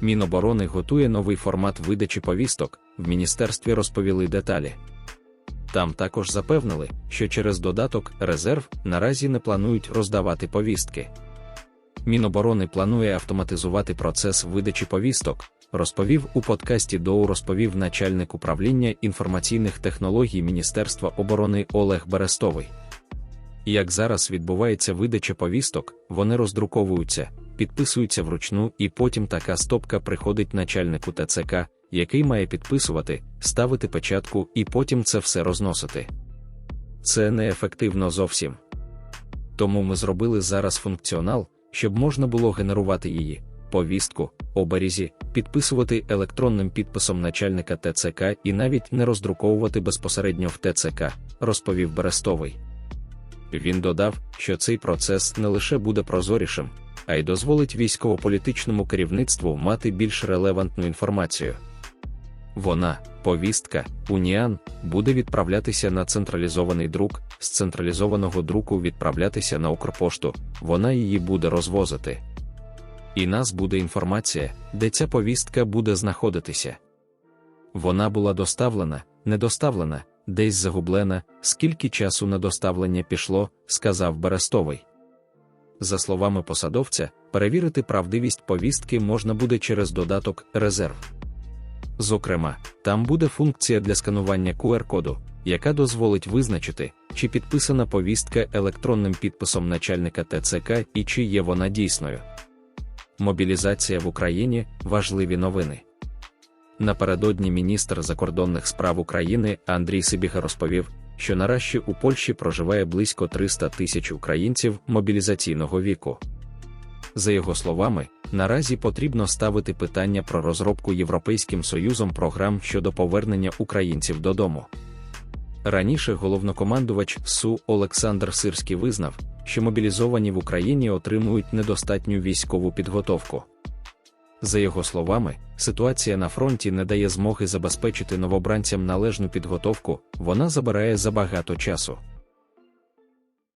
Міноборони готує новий формат видачі повісток, в міністерстві розповіли деталі. Там також запевнили, що через додаток резерв наразі не планують роздавати повістки. Міноборони планує автоматизувати процес видачі повісток, розповів у подкасті Доу розповів начальник управління інформаційних технологій Міністерства оборони Олег Берестовий. Як зараз відбувається видача повісток, вони роздруковуються, підписуються вручну, і потім така стопка приходить начальнику ТЦК, який має підписувати, ставити печатку і потім це все розносити. Це неефективно зовсім. Тому ми зробили зараз функціонал, щоб можна було генерувати її, повістку, оберізі, підписувати електронним підписом начальника ТЦК і навіть не роздруковувати безпосередньо в ТЦК, розповів Берестовий. Він додав, що цей процес не лише буде прозорішим, а й дозволить військово-політичному керівництву мати більш релевантну інформацію. Вона, повістка, уніан, буде відправлятися на централізований друк, з централізованого друку відправлятися на Укрпошту, вона її буде розвозити. І нас буде інформація, де ця повістка буде знаходитися. Вона була доставлена, не доставлена, десь загублена, скільки часу на доставлення пішло, сказав Берестовий. За словами посадовця, перевірити правдивість повістки можна буде через додаток Резерв. Зокрема, там буде функція для сканування QR-коду, яка дозволить визначити, чи підписана повістка електронним підписом начальника ТЦК і чи є вона дійсною. Мобілізація в Україні важливі новини. Напередодні міністр закордонних справ України Андрій Сибіга розповів, що наразі у Польщі проживає близько 300 тисяч українців мобілізаційного віку. За його словами, наразі потрібно ставити питання про розробку Європейським Союзом програм щодо повернення українців додому. Раніше головнокомандувач СУ Олександр Сирський визнав, що мобілізовані в Україні отримують недостатню військову підготовку. За його словами, ситуація на фронті не дає змоги забезпечити новобранцям належну підготовку, вона забирає забагато часу.